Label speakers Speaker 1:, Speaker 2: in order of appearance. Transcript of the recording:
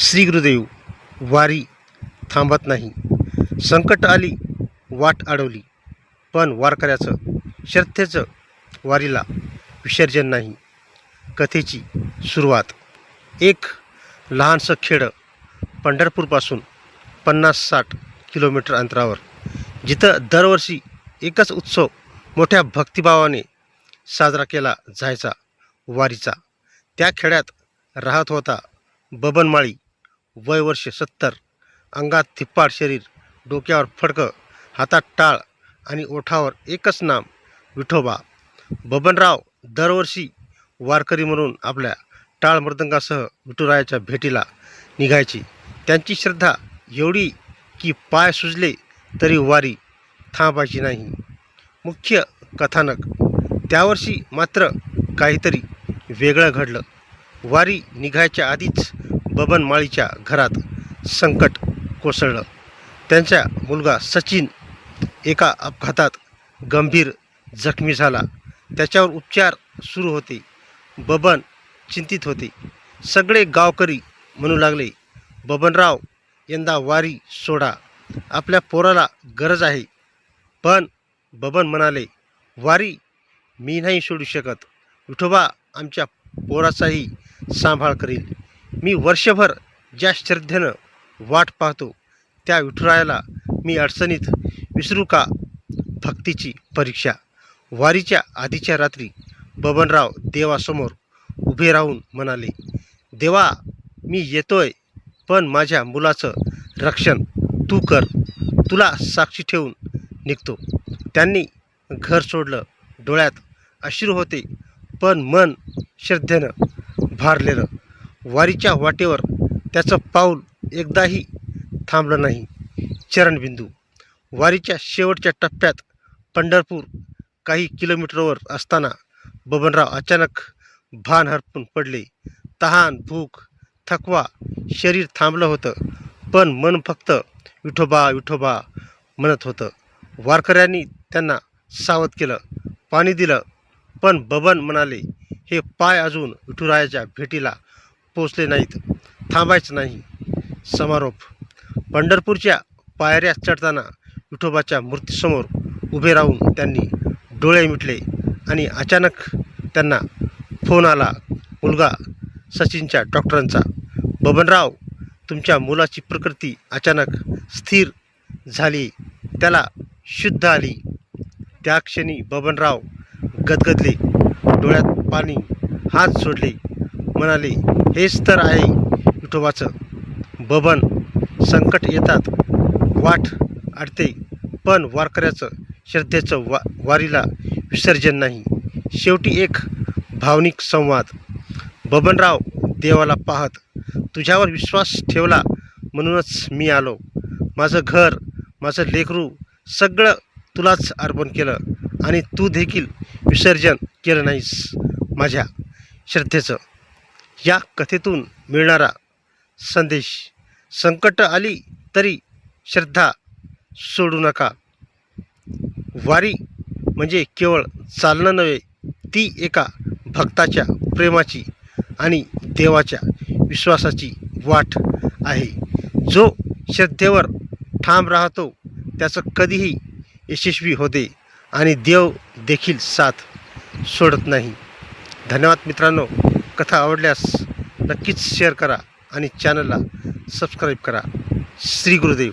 Speaker 1: श्री गुरुदेव वारी थांबत नाही. संकट आली वाट अडवली. पण वारकऱ्याचं श्रद्धेचं वारीला विसर्जन नाही. कथेची सुरुवात. एक लहानसं खेडं पंढरपूरपासून पन्नास साठ किलोमीटर अंतरावर. जिथं दरवर्षी एकच उत्सव मोठ्या भक्तिभावाने साजरा केला जायचा वारीचा. त्या खेड्यात राहत होता बबनमाळी वय वर्ष सत्तर. अंगात थिप्पाड शरीर डोक्यावर फडकं हातात टाळ आणि ओठावर एकच नाम विठोबा. बबनराव दरवर्षी वारकरी म्हणून आपल्या टाळ मृदंगासह विठुरायाच्या भेटीला निघायची. त्यांची श्रद्धा एवढी की पाय सुजले तरी वारी थांबायची नाही. मुख्य कथानक. त्यावर्षी मात्र काहीतरी वेगळं घडलं. वारी निघायच्या आधीच बबन माळीच्या घरात संकट कोसळलं. त्यांचा मुलगा सचिन एका अपघातात गंभीर जखमी झाला. त्याच्यावर उपचार सुरू होते. बबन चिंतित होते. सगळे गावकरी म्हणू लागले बबनराव यंदा वारी सोडा. आपल्या पोराला गरज आहे. पण बबन म्हणाले वारी मी नाही सोडू शकत. विठोबा आमच्या पोराचाही सांभाळ करील. मी वर्षभर ज्या श्रद्धेनं वाट पाहतो त्या विठुरायाला मी अडचणीत विसरू का भक्तीची परीक्षा? वारीच्या आधीच्या रात्री बबनराव देवासमोर उभे राहून म्हणाले देवा मी येतोय पण माझ्या मुलाचं रक्षण तू कर. तुला साक्षी ठेवून निघतो. त्यांनी घर सोडलं डोळ्यात अश्रू होते पण मन श्रद्धेनं भारलेलं. वारीच्या वाटेवर त्याचं पाऊल एकदाही थांबलं नाही. चरणबिंदू. वारीच्या शेवटच्या टप्प्यात पंढरपूर काही किलोमीटरवर असताना बबनराव अचानक भान हरपून पडले. तहान भूक थकवा शरीर थांबलं होतं पण मन फक्त विठोबा विठोबा म्हणत होतं. वारकऱ्यांनी त्यांना सावध केलं पाणी दिलं पण बबन म्हणाले हे पाय अजून विठुरायाच्या भेटीला पोचले नाहीत. थांबायचं नाही. समारोप. पंढरपूरच्या पायऱ्या चढताना विठोबाच्या मूर्तीसमोर उभे राहून त्यांनी डोळे मिटले आणि अचानक त्यांना फोन आला. मुलगा सचिनच्या डॉक्टरांचा. बबनराव तुमच्या मुलाची प्रकृती अचानक स्थिर झाली. त्याला शुद्ध आली. त्या क्षणी बबनराव गदगदले. डोळ्यात पाणी हात सोडले. म्हणाले हेच तर आहे विठोबाचं. बबन संकट येतात वाट अडते पण वारकऱ्याचं श्रद्धेचं वा वारीला विसर्जन नाही. शेवटी एक भावनिक संवाद. बबनराव देवाला पाहत तुझ्यावर विश्वास ठेवला म्हणूनच मी आलो. माझं घर माझं लेकरू सगळं तुलाच अर्पण केलं आणि तू देखील विसर्जन केलं नाहीस माझ्या श्रद्धेचं. या कथेतून मिळणारा संदेश संकट आली तरी श्रद्धा सोडू नका. वारी म्हणजे केवळ चालणं नव्हे ती एका भक्ताच्या प्रेमाची आणि देवाच्या विश्वासाची वाट आहे. जो श्रद्धेवर ठाम राहतो त्याचं कधीही यशस्वी होते आणि देव देखील साथ सोडत नाही. धन्यवाद मित्रांनो. कथा आवडल्यास नक्कीच शेअर करा आणि चॅनलला सबस्क्राईब करा. श्री गुरुदेव.